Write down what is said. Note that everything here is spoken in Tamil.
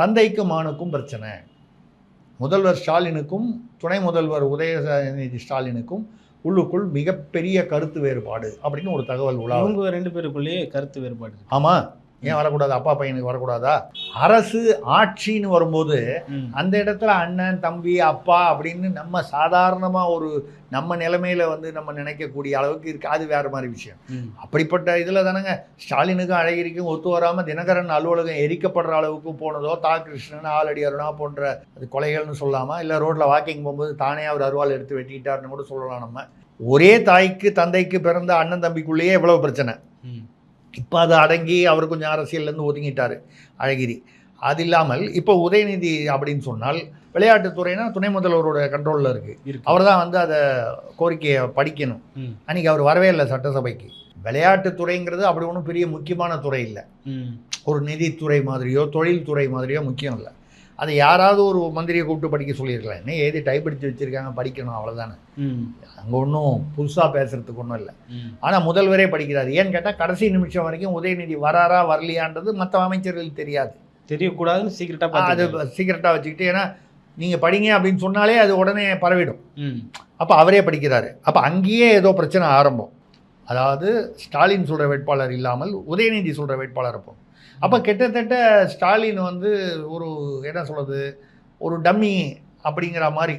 தந்தைக்கும் மானுக்கும் பிரச்சனை முதல்வர் ஸ்டாலினுக்கும் துணை முதல்வர் உதயநிதி ஸ்டாலினுக்கும் உள்ளுக்குள் மிகப்பெரிய கருத்து வேறுபாடு அப்படின்னு ஒரு தகவல் உலா ரெண்டு பேருக்குள்ளேயே கருத்து வேறுபாடு. ஆமாம் ஏன் வரக்கூடாது? அப்பா பையனுக்கு வரக்கூடாதா? அரசு ஆட்சின்னு வரும்போது. அந்த இடத்துல அண்ணன் தம்பி அப்பா அப்படின்னு நம்ம சாதாரணமாக ஒரு நம்ம நிலைமையில வந்து நம்ம நினைக்கக்கூடிய அளவுக்கு இருக்கு. அது வேற மாதிரி விஷயம். அப்படிப்பட்ட இதில் தானங்க. ஸ்டாலினுக்கும் அழகிரிக்கும் ஒத்து வராமல் தினகரன் அலுவலகம் எரிக்கப்படுற அளவுக்கு போனதோ தா. கிருஷ்ணன் ஆலடி அருணா போன்ற அது கொலைகள்னு சொல்லாமா இல்லை ரோட்டில் வாக்கிங் போகும்போது தானே அவர் அருவாள் எடுத்து வெட்டிட்டாருன்னு கூட சொல்லலாம் நம்ம. ஒரே தாய்க்கு தந்தைக்கு பிறந்த அண்ணன் தம்பிக்குள்ளேயே இவ்வளவு பிரச்சனை. இப்போ அது அடங்கி அவர் கொஞ்சம் அரசியல்லேருந்து ஒதுங்கிட்டார் அழகிரி. அது இல்லாமல் இப்போ உதயநிதி அப்படின்னு சொன்னால் விளையாட்டுத்துறைனா துணை முதல்வரோட கண்ட்ரோலில் இருக்குது இருக்கு. அவர் தான் வந்து அதை கோரிக்கையை படிக்கணும். அன்றைக்கி அவர் வரவே இல்லை சட்டசபைக்கு. விளையாட்டுத்துறைங்கிறது அப்படி ஒன்றும் பெரிய முக்கியமான துறை இல்லை. ஒரு நிதித்துறை மாதிரியோ தொழில்துறை மாதிரியோ முக்கியம் இல்லை. அதை யாராவது ஒரு மந்திரியை கூப்பிட்டு படிக்க சொல்லியிருக்கலாம் என்ன ஏதி டைப் அடித்து வச்சுருக்காங்க படிக்கணும் அவ்வளோதானே. அங்கே ஒன்றும் புதுசாக பேசுகிறதுக்கு ஒன்றும் இல்லை. ஆனால் முதல்வரே படிக்கிறார். ஏன்னு கேட்டால் கடைசி நிமிஷம் வரைக்கும் உதயநிதி வராரா வரலையான்றது மற்ற அமைச்சர்களுக்கு தெரியாது. தெரியக்கூடாதுன்னு சீக்கிரட்டா அது சீக்கிரட்டாக வச்சுக்கிட்டு ஏன்னா நீங்கள் படிங்க அப்படின்னு சொன்னாலே அது உடனே பரவிடும். அப்போ அவரே படிக்கிறாரு. அப்போ அங்கேயே ஏதோ பிரச்சனை ஆரம்பம். அதாவது ஸ்டாலின் சொல்கிற வேட்பாளர் இல்லாமல் உதயநிதி சொல்கிற வேட்பாளர் இருப்போம் அப்போ கிட்டத்தட்ட ஸ்டாலின் வந்து ஒரு என்ன சொல்கிறது ஒரு டம்மி அப்படிங்கிற மாதிரி.